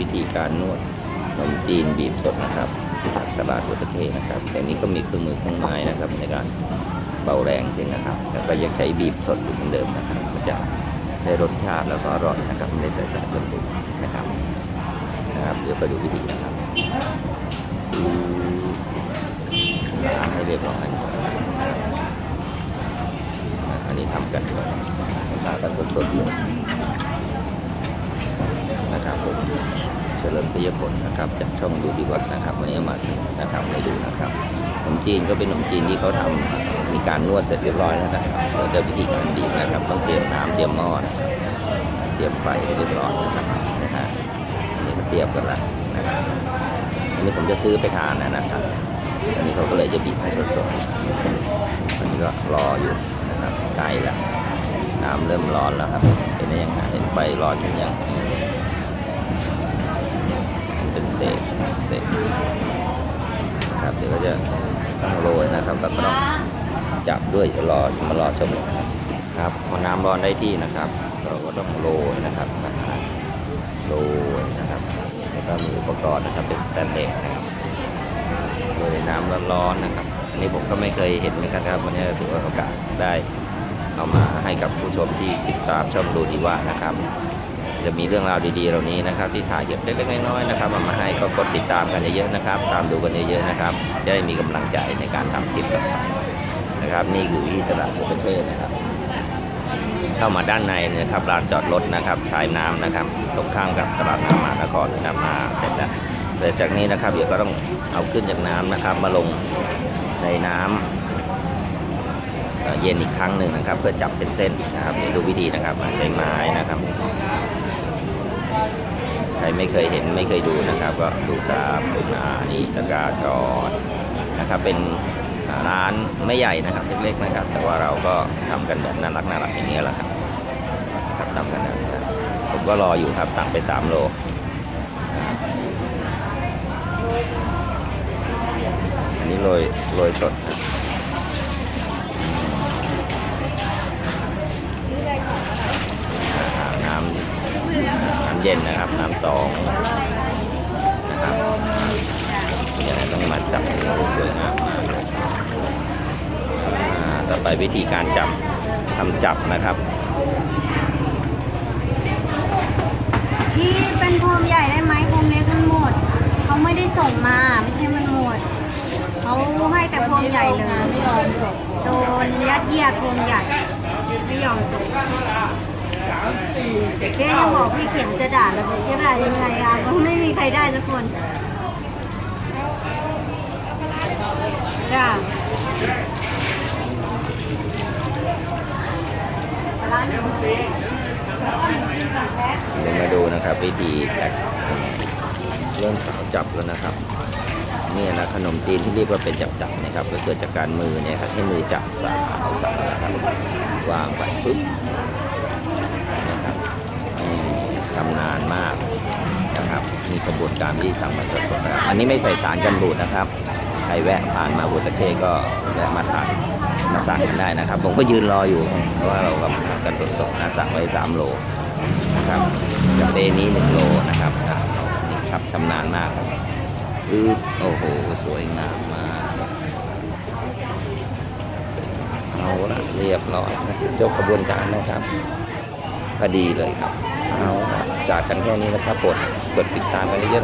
วิธีการนวดขนมจีนบีบสดนะครับจากตลาดหัวตะเทนะครับแต่นี้ก็มีเครื่องมือเครื่องไม้นะครับในการเบาแรงจริงนะครับแต่ก็ยังใช้บีบสดอยู่เหมือนเดิมนะครับมันจะได้รสชาติแล้วก็อร่อยนะครับไม่ได้ใส่สารกันบูดนะครับนะครับเดี๋ยวไปดูวิธีนะครับล้างให้เรียบร้อยนะครับอันนี้ทำกันก่อนทำกันสดๆเลยนะครับ ผมเฉลิมศรีผลนะครับจากช่องดูดีวัดนะครับวันนี้เอามานะครับให้ดูนะครับขนมจีนก็เป็นขนมจีนที่เขาทำมีการนวดเสร็จเรียบร้อยแล้วนะครับเราจะวิธีการบีบนะครับ ต้องเตรียมน้ำเตรียมหม้อนะเตรียมไฟเรียบร้อยนะครับนะฮะอันนี่เตรียมกันละนะครับอันนี้ผมจะซื้อไปทานนะนะครับอันนี้เขาก็เลยจะบีบให้สดๆอันนี้ก็รออยู่นะครับใกล้ล้วน้ำเริ่มร้อนแล้วครับเห็นไหมยังไงเห็นไฟร้อนอย่ยัง ก็ต้องจับด้วยเดี๋ยวรอมารอชมครับพอน้ำร้อนได้ที่นะครับ เราก็ต้องโรยนะครับโรยนะครับแล้วก็มีอุปกรณ์นะครับเป็นสแตนเลสนะครับโรยน้ำร้อนๆนะครับอันนี่ผมก็ไม่เคยเห็นเหมือนกันครับวันนี้ถือว่าโอกาสได้เอามาให้กับผู้ชมที่ติดตามช่องดูดีว่านะครับ จะมีเรื่องราวดีๆเหล่านี้นะครับ ที่ถ่ายเก็บเล็กๆน้อยๆนะครับเอามาให้ก็กดติดตามกันเยอะๆนะครับ ตามดูกันเยอะๆนะครับ จะได้มีกำลังใจในการทำคลิปต่อไปนะครับ นี่คือที่ตลาดหัวประเทศนะครับ เข้ามาด้านในนะครับลานจอดรถนะครับชายน้ำนะครับตรงข้ามกับตลาดน้ำมหานครนะครับมาเสร็จแล้วเสร็จากนี้นะครับเดี๋ยวก็ต้องเอาขึ้นจากน้ำนะครับ มาลงในน้ำเอ่อเย็นอีกครั้งหนึ่งนะครับ เพื่อจับเป็นเส้นนะครับดูวิธีนะครับใช้ไม้นะครับ ใครไม่เคยเห็นไม่เคยดูนะครับ ก็ดูทราบอ่านี่ตะกร้าจอดนะครับเป็นร้านไม่ใหญ่นะครับเล็กๆนะครับ แต่ว่าเราก็ทำกันแบบน่ารักน่ารักอย่างนี้แหละครับครับทำกันแบบนี้ผมก็รออยู่ครับสั่งไป 3 โลอันนี้โรยโรยสดครับน้ำน้ำเย็นนะครับ น้ำสองนะครับยังไงต้องมาจับให้สวยงามมากเลยอ่าต่อไปวิธีการจับทำจับนะครับพี่เป็นโคมใหญ่ได้ไหมโคมเล็กมันหมดเขาไม่ได้ส่งมาไม่ใช่มันหมดเขาให้แต่โคมใหญ่เลยไม่ยอมส่งโดนยัดเยียดโคมใหญ่ไม่ยอมส่ง แกยังบอกพี่เข็มจะด่าเราจะด่ายังไงอะก็ไม่มีใครได้สักคนด่าร้านเดี๋ยวมาดูนะครับวิธีแพ็คเริ่มสาวจับแล้วนะครับนี่นะขนมจีนที่เรียกว่าเป็นจับจับๆนะครับก็เกิดจากการมือเนี่ยครับให้มือจับสาวสาวนะครับวางไปปุ๊บอืมทำ นานมากนะครับมีกระบวนการที่ทำมาสดๆนะครับอันนี้ไม่ใส่สารกันบูดนะครับใครแวะผ่านมาบุตรเทศก็แวะมาทานมาสั่งกันได้นะครับ ผมก็ยืนรออยู่เพราะว่าเรากำลังทำกันสดๆนะสั่งไว้สามโลนะครับกาเฟนี้หนึ่งโลนะครับนี่ครับชำนาญมากครับอือโอ้โหสวยงามมากเอาละเรียบร้อยนะจบกระบวนการนะครับพอดีเลยครับ เอาจากกันแค่นี้นะครับกดกดติดตามกันเยอะ